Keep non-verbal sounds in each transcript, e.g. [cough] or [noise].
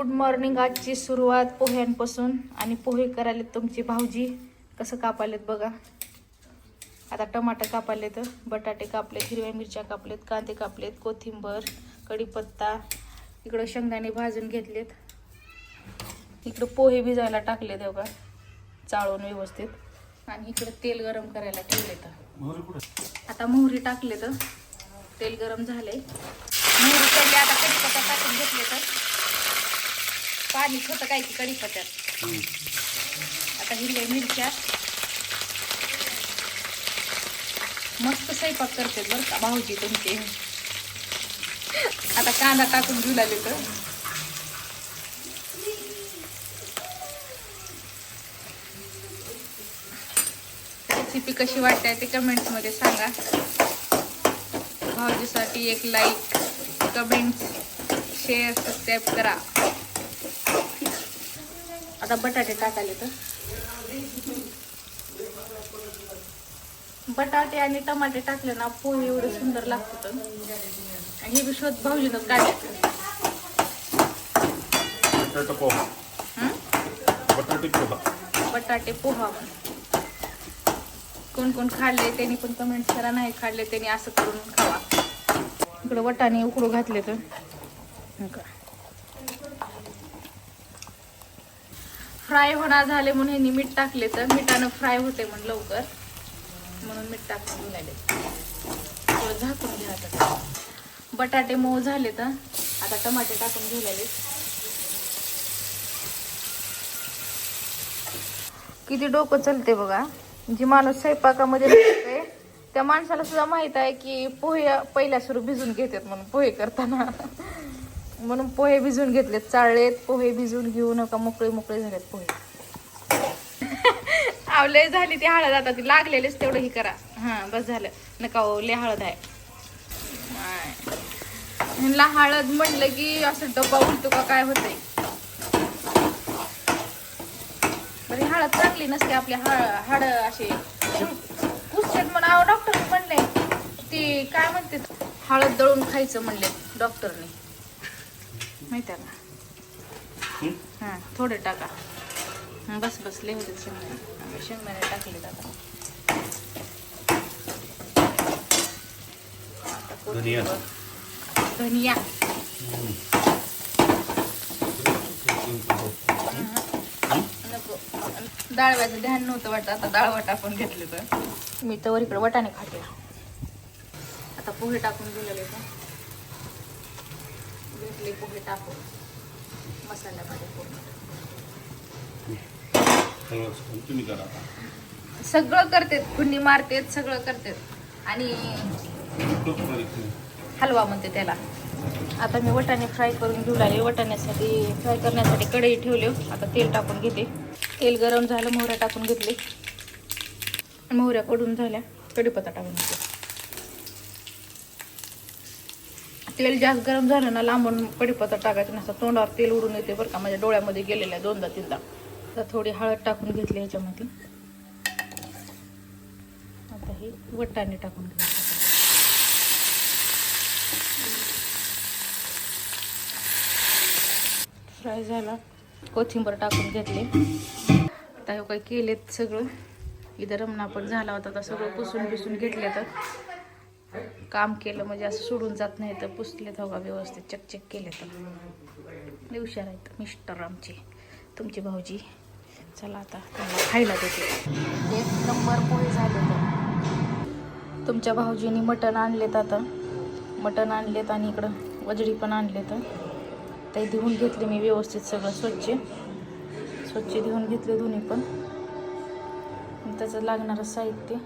Good morning आजची सुरुवात पोह्यांपासून. आणि पोहे करायले तुमची भाऊजी. कसं कापालेत बघा. आता टमाटर कापालेत बटाटे कापलेत हिरव्या मिरच्या कापलेत कांदे कापलेत कोथिंबर कढीपत्ता इकडं शेंगदाणे भाजून घेतलेत. इकडं पोहे भिजायला टाकले बघा चाळून व्यवस्थित. आणि इकडं तेल गरम करायला ठेवले तर आता मोहरी टाकले तर तेल गरम झाले मोहरी पडली आता कढीपत्ता टाकून घेतले तर पाणी होतं काय की कढीपत्त्यात आता हिरव्या मिरच्या. मस्त स्वयंपाक करते बरं का भाऊजी तुमचे. आता कांदा टाकून घेऊ लागले तर. रेसिपी कशी वाटते ते कमेंट्समध्ये सांगा. भाऊजीसाठी एक लाईक कमेंट्स शेअर सबस्क्राईब करा. आता बटाटे टाकाले तर. बटाटे आणि टमाटे टाकले ना पोहे एवढे सुंदर लागतात. आणि हे विश्वास भाऊजीनं काढायचं बटाटा पोहा? बटाटे पोहा. बटाटे पोहा. कोण कोण खाल्ले त्यांनी पण कमेंट करा. नाही खाल्ले त्यांनी असं करून खावा. इकडं वटाणे उकडू घातले तर. का फ्राय होणार झाले म्हणून ह्यांनी मीठ टाकले तर मिठानं फ्राय होते म्हणून लवकर. म्हणून मीठ टाकून घेऊन थोडं झाकून घ्या आता. बटाटे मऊ झाले तर आता टमाटे टाकून घेऊन किती डोकं चलते बघा. जी माणूस स्वयंपाकामध्ये लागते त्या माणसाला सुद्धा माहीत आहे की पोहे पहिल्या सुरू भिजून घेतात म्हणून पोहे करताना. म्हणून पोहे भिजून घेतलेत चाळलेत पोहे भिजून घेऊ नका मोकळे मोकळे झालेत पोहे. [laughs] आवले झाली ती हळद आता ती लागलेलीच तेवढं ही करा. हां बस झालं. नका ओले लय हळद आहे. नाही. ह्यांना हळद म्हणलं की असं डब्बा उलतो का काय होतंय? बरी हळद चांगली नसते आपली हळ हाड असे कुसतात म्हणा डॉक्टर म्हणले. ती काय म्हणते? हळद दळून खायचं म्हणले डॉक्टरने. माहिती आहे का? हां? थोडे टाका. बस बस लय होते शेंगदाणे. शेंगदाणे टाकले आता. आता धनिया. कोथिंबर. धनिया. नको. डाळ वाजायचं ध्यान नव्हतं वाटत. आता डाळ वाटा पण घेतले तर मी तर इकडे वटाने खाते. आता पोहे टाकून दिलेले का घेतले पोहे टाकून मसाल्यामध्ये पूर्ण. सगळं करतात कुंडी मारतेत सगळं करतात आणि. हलवा म्हणते त्याला आता मी वटाणे फ्राय करून घेऊ लागले वटाण्यासाठी फ्राय करण्यासाठी कढई ठेवली आता तेल टाकून घेते. तेल गरम झालं मोहऱ्या टाकून घेतले. मोहऱ्या कडून झाल्या. कढीपत्ता टाकून घेते तेल जास्त गरम झालं ना लांबून कढीपत्ता टाकायचं नसतं तोंडावर तेल उडून येते बरं का माझ्या डोळ्यामध्ये गेलेलं आहे दोनदा तीनदा. तर थोडी हळद टाकून घेतली ह्याच्यामध्ये आता हे वटाणे टाकून घेतले फ्राय झाला. कोथिंबर टाकून घेतले. आता हे काही केलेत सगळं. इथं रमणा पण झाला होता तर सगळं पुसून पिसून घेतले तर काम केलं म्हणजे असं सोडून जात नाही तर पुसले धोगा व्यवस्थित चकचक केले तर. लय हुशार आहेत मिस्टर आमचे तुमचे भाऊजी. चला आता त्यांना खायला देते. एक नंबर पोहे झाले तर तुमच्या भाऊजीनी मटण आणलेत आता. मटण आणलेत आणि इकडं वजडी पण आणलेत. ते धुवून घेतले मी व्यवस्थित सगळं स्वच्छ. स्वच्छ धुवून घेतले दोन्ही पण. त्याचं लागणारं साहित्य.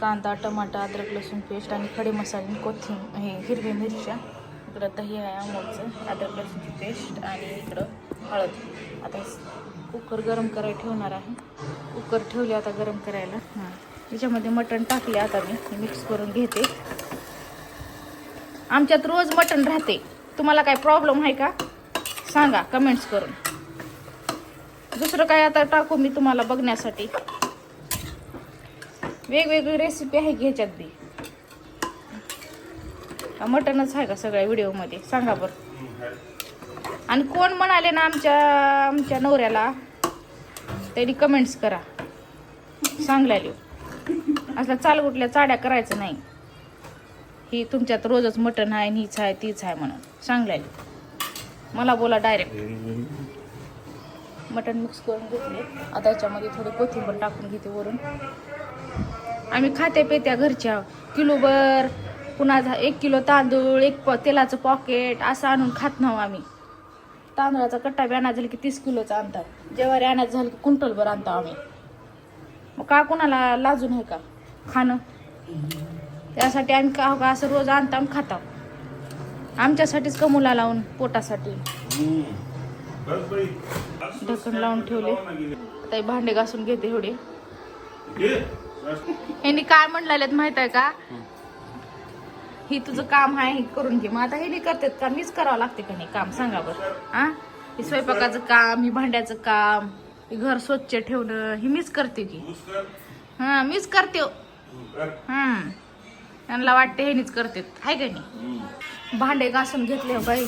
कांदा टमाटा अद्रक लसूण पेस्ट आणि खडे मसाले कोथिंब हे हिरवी मिरच्या. इकडं दही आहे अमोलचं अद्रक लसूणची पेस्ट आणि इकडं हळद. आता कुकर गरम करायला ठेवणार आहे. कुकर ठेवले आता गरम करायला. हां. त्याच्यामध्ये मटण टाकले आता मी. मिक्स करून घेते. आमच्यात रोज मटण राहते. तुम्हाला काय प्रॉब्लेम आहे का? सांगा कमेंट्स करून. दुसरं काय आता टाकू मी तुम्हाला बघण्यासाठी? वेगवेगळी रेसिपी आहे घ्यायच्यात बी? मटनच आहे का सगळ्या व्हिडिओमध्ये सांगा बरं. आणि कोण म्हणाले ना आमच्या आमच्या नवऱ्याला त्यांनी कमेंट्स करा. सांगलेले असल्या चालगुटल्या चाड्या करायचं नाही. ही तुमच्यात रोजच मटण आहे हीच आहे तीच आहे म्हणून. सांगलेले मला बोला डायरेक्ट मटण मिक्स करून घेतले. आता याच्यामध्ये थोडी कोथिंबीर टाकून घेते वरून. आम्ही खाते पेत्या घरच्या. किलोभर पुन्हा एक किलो तांदूळ एक प तेलाचं पॉकेट असं आणून खात नाहो आम्ही. तांदळाचा कट्टा बी आणायचा झाला की तीस किलोचा आणतात. जेवारी आणायचं झालं की कुंटलभर आणतो आम्ही. मग का कुणाला लाजून आहे का खाणं? त्यासाठी आम्ही का हो का असं रोज आणतो आम्ही खाता. आमच्यासाठीच कमूला लावून पोटासाठी? ढक्कन लावून ठेवले. ताई भांडे घासून घेते एवढे. यांनी काय म्हणलेत माहीत आहे का? ही तुझं काम आहे हे करून घे. मग आता हे नाही करतात का? मीच करावं लागते का नाही काम? सांगा बरं. हा हे स्वयंपाकाचं काम ही भांड्याचं काम हे घर स्वच्छ ठेवणं हे मीच करते की. हा मीच करते हो. हम्म त्यांना वाटते हेनीच करते हाय का नाही? भांडे घासून घेतले हो बाई.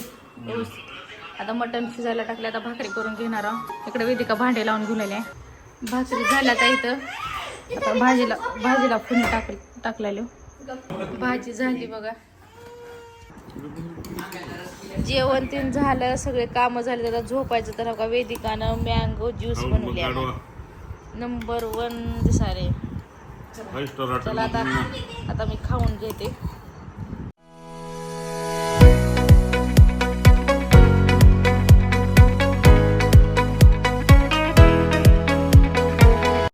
आता मटण शिजायला टाकले आता भाकरी करून घेणार आहोत इकडे वेदिका भांडे लावून घेऊन भाकरी झाल्या आता इथं. आता भाजीला भाजीला फुनी टाक टाकलेलो. भाजी झाली बघा. जेवण तीन झालं सगळे काम झाले आता झोपायचं तर बघा वेदिकानं मँगो ज्यूस बनवले. नंबर वन दिसारे स्टार चला आता आता मी खाऊन घेते.